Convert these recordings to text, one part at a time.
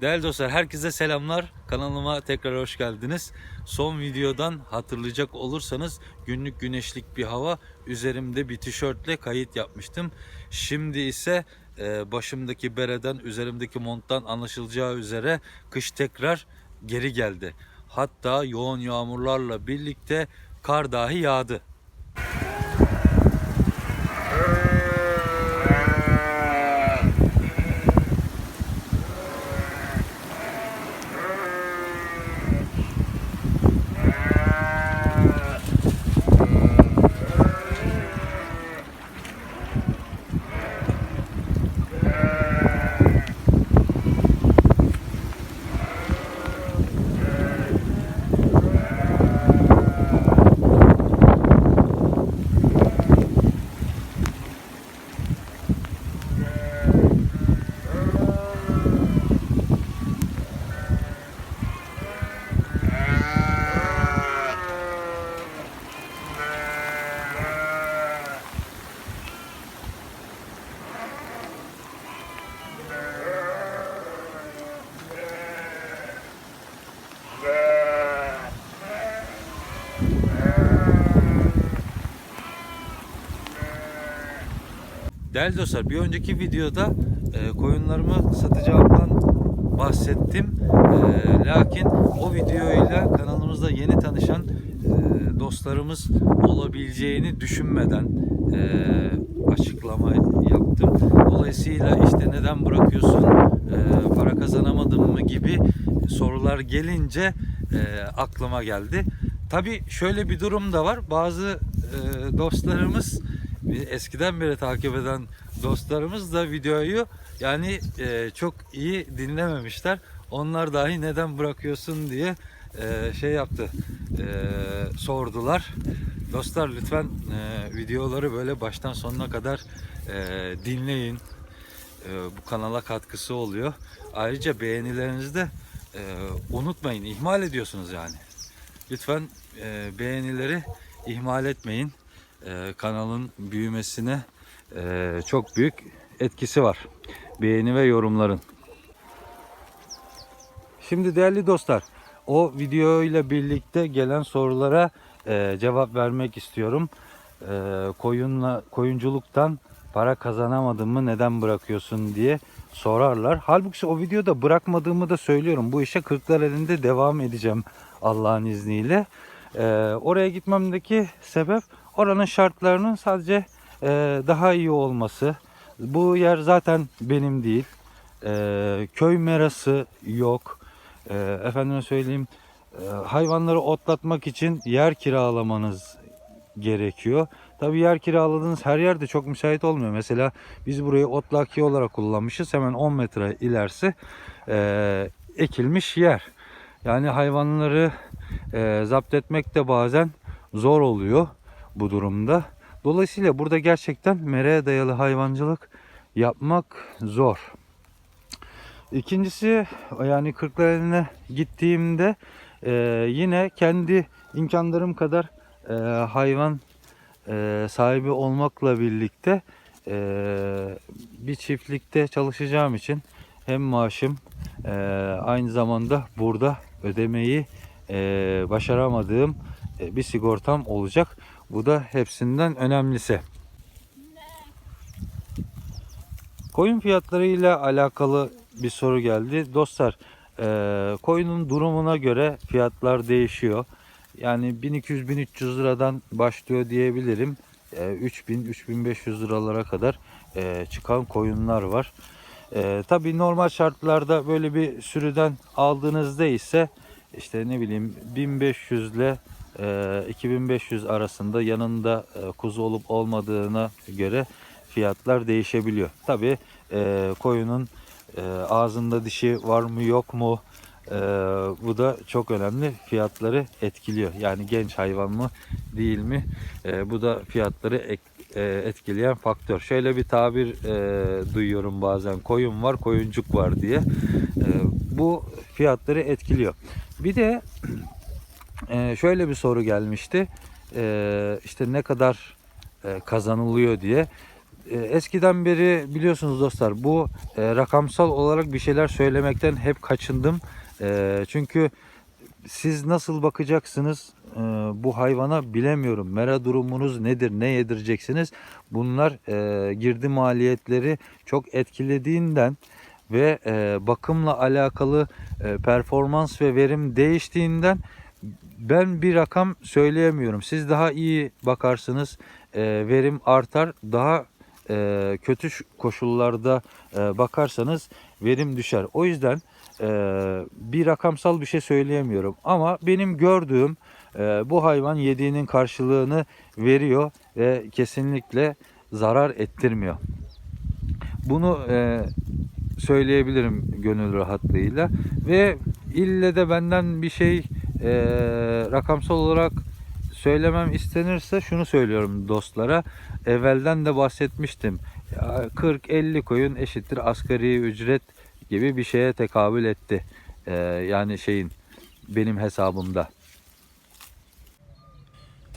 Değerli dostlar herkese selamlar. Kanalıma tekrar hoş geldiniz. Son videodan hatırlayacak olursanız günlük güneşlik bir hava üzerimde bir tişörtle kayıt yapmıştım. Şimdi ise e, başımdaki bereden üzerimdeki monttan anlaşılacağı üzere kış tekrar geri geldi. Hatta yoğun yağmurlarla birlikte kar dahi yağdı. Değerli dostlar bir önceki videoda e, koyunlarımı satacağımdan bahsettim. E, lakin o videoyla kanalımızda yeni tanışan e, dostlarımız olabileceğini düşünmeden e, açıklama yaptım. Dolayısıyla işte neden bırakıyorsun, e, para kazanamadın mı gibi sorular gelince e, aklıma geldi. Tabii şöyle bir durum da var. Bazı e, dostlarımız eskiden beri takip eden dostlarımız da videoyu yani e, çok iyi dinlememişler. Onlar dahi neden bırakıyorsun diye e, şey yaptı, e, sordular. Dostlar lütfen e, videoları böyle baştan sonuna kadar e, dinleyin. E, bu kanala katkısı oluyor. Ayrıca beğenilerinizi de e, unutmayın, ihmal ediyorsunuz yani. Lütfen e, beğenileri ihmal etmeyin. E, kanalın büyümesine e, çok büyük etkisi var. Beğeni ve yorumların. Şimdi değerli dostlar, o video ile birlikte gelen sorulara e, cevap vermek istiyorum. E, koyunla koyunculuktan para kazanamadın mı neden bırakıyorsun diye sorarlar. Halbuki o videoda bırakmadığımı da söylüyorum. Bu işe kırklar elinde devam edeceğim Allah'ın izniyle. E, oraya gitmemdeki sebep oranın şartlarının sadece e, daha iyi olması. Bu yer zaten benim değil. E, köy merası yok. E, efendime söyleyeyim e, hayvanları otlatmak için yer kiralamanız gerekiyor. Tabii yer kiraladığınız her yerde çok müsait olmuyor. Mesela biz burayı otlaki olarak kullanmışız. Hemen 10 metre ilerisi e, ekilmiş yer. Yani hayvanları e, zapt etmek de bazen zor oluyor bu durumda. Dolayısıyla burada gerçekten mereye dayalı hayvancılık yapmak zor. İkincisi yani Kırklareli'ne gittiğimde e, yine kendi imkanlarım kadar e, hayvan e, sahibi olmakla birlikte e, bir çiftlikte çalışacağım için hem maaşım e, aynı zamanda burada ödemeyi e, başaramadığım e, bir sigortam olacak. Bu da hepsinden önemlisi. Koyun fiyatlarıyla alakalı bir soru geldi. Dostlar e, koyunun durumuna göre fiyatlar değişiyor. Yani 1200-1300 liradan başlıyor diyebilirim. E, 3000-3500 liralara kadar e, çıkan koyunlar var. E, tabii normal şartlarda böyle bir sürüden aldığınızda ise işte ne bileyim 1500 ile 2500 arasında yanında e, kuzu olup olmadığına göre fiyatlar değişebiliyor. Tabii e, koyunun e, ağzında dişi var mı yok mu bu da çok önemli fiyatları etkiliyor. Yani genç hayvan mı değil mi bu da fiyatları etkileyen faktör. Şöyle bir tabir duyuyorum bazen koyun var koyuncuk var diye bu fiyatları etkiliyor. Bir de e, şöyle bir soru gelmişti. E, işte ne kadar e, kazanılıyor diye. e, eskiden beri biliyorsunuz dostlar bu e, rakamsal olarak bir şeyler söylemekten hep kaçındım. Çünkü siz nasıl bakacaksınız e, bu hayvana bilemiyorum. Mera durumunuz nedir? Ne yedireceksiniz? Bunlar girdi maliyetleri çok etkilediğinden ve bakımla alakalı performans ve verim değiştiğinden ben bir rakam söyleyemiyorum. Siz daha iyi bakarsınız, e, verim artar. Daha e, kötü koşullarda e, bakarsanız verim düşer. O yüzden e, bir rakamsal bir şey söyleyemiyorum. Ama benim gördüğüm e, bu hayvan yediğinin karşılığını veriyor ve kesinlikle zarar ettirmiyor. Bunu e, söyleyebilirim gönül rahatlığıyla ve ille de benden bir şey e, rakamsal olarak söylemem istenirse şunu söylüyorum dostlara. Evvelden de bahsetmiştim. Ya 40-50 koyun eşittir asgari ücret gibi bir şeye tekabül etti. E, yani şeyin benim hesabımda.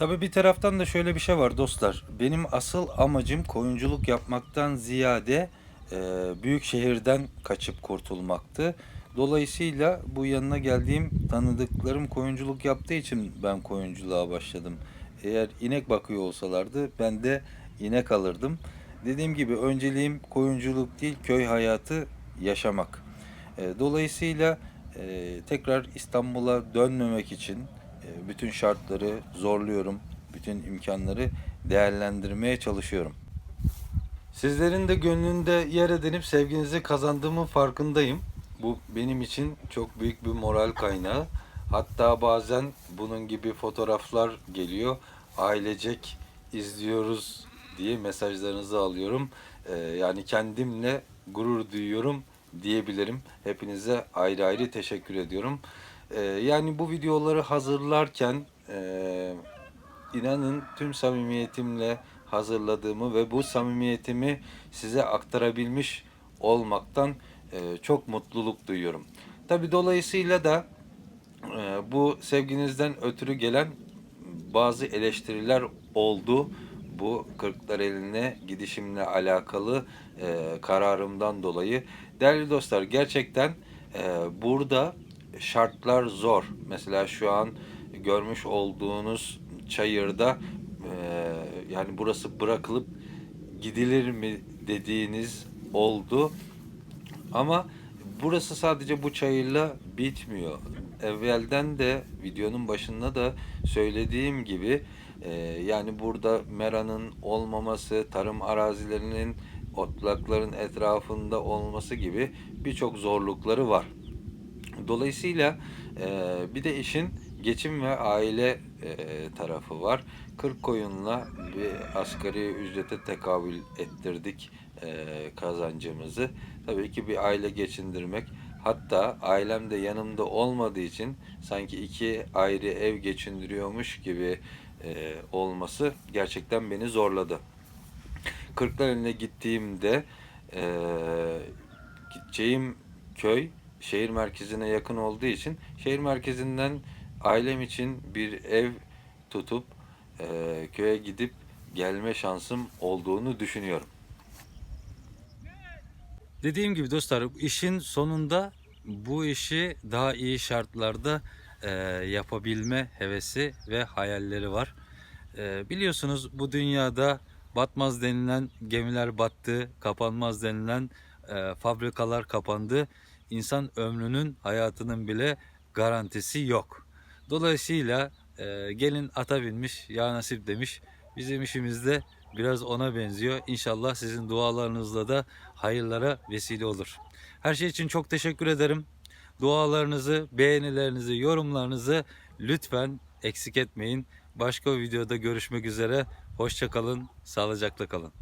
Tabii bir taraftan da şöyle bir şey var dostlar. Benim asıl amacım koyunculuk yapmaktan ziyade e, büyük şehirden kaçıp kurtulmaktı. Dolayısıyla bu yanına geldiğim tanıdıklarım koyunculuk yaptığı için ben koyunculuğa başladım. Eğer inek bakıyor olsalardı ben de inek alırdım. Dediğim gibi önceliğim koyunculuk değil köy hayatı yaşamak. E, dolayısıyla e, tekrar İstanbul'a dönmemek için e, bütün şartları zorluyorum. Bütün imkanları değerlendirmeye çalışıyorum. Sizlerin de gönlünde yer edinip sevginizi kazandığımın farkındayım. Bu benim için çok büyük bir moral kaynağı. Hatta bazen bunun gibi fotoğraflar geliyor. Ailecek izliyoruz diye mesajlarınızı alıyorum. Ee, yani kendimle gurur duyuyorum diyebilirim. Hepinize ayrı ayrı teşekkür ediyorum. Ee, yani bu videoları hazırlarken e, inanın tüm samimiyetimle hazırladığımı ve bu samimiyetimi size aktarabilmiş olmaktan e, çok mutluluk duyuyorum. Tabi dolayısıyla da e, bu sevginizden ötürü gelen bazı eleştiriler oldu. Bu kırklar eline gidişimle alakalı e, kararımdan dolayı. Değerli dostlar gerçekten burada şartlar zor. Mesela şu an görmüş olduğunuz çayırda yani burası bırakılıp gidilir mi dediğiniz oldu. Ama burası sadece bu çayırla bitmiyor. Evvelden de videonun başında da söylediğim gibi e, yani burada meranın olmaması, tarım arazilerinin otlakların etrafında olması gibi birçok zorlukları var. Dolayısıyla e, bir de işin geçim ve aile e, tarafı var. 40 koyunla bir asgari ücrete tekabül ettirdik e, kazancımızı. Tabii ki bir aile geçindirmek hatta ailem de yanımda olmadığı için sanki iki ayrı ev geçindiriyormuş gibi e, olması gerçekten beni zorladı. Kırklareli'ne gittiğimde e, gideceğim köy şehir merkezine yakın olduğu için şehir merkezinden ailem için bir ev tutup e, köye gidip gelme şansım olduğunu düşünüyorum. Dediğim gibi dostlar işin sonunda bu işi daha iyi şartlarda e, yapabilme hevesi ve hayalleri var. E, biliyorsunuz bu dünyada batmaz denilen gemiler battı, kapanmaz denilen e, fabrikalar kapandı. İnsan ömrünün hayatının bile garantisi yok. Dolayısıyla e, gelin ata binmiş, ya nasip demiş. Bizim işimiz de biraz ona benziyor. İnşallah sizin dualarınızla da hayırlara vesile olur. Her şey için çok teşekkür ederim. Dualarınızı, beğenilerinizi, yorumlarınızı lütfen eksik etmeyin. Başka videoda görüşmek üzere. Hoşçakalın, sağlıcakla kalın.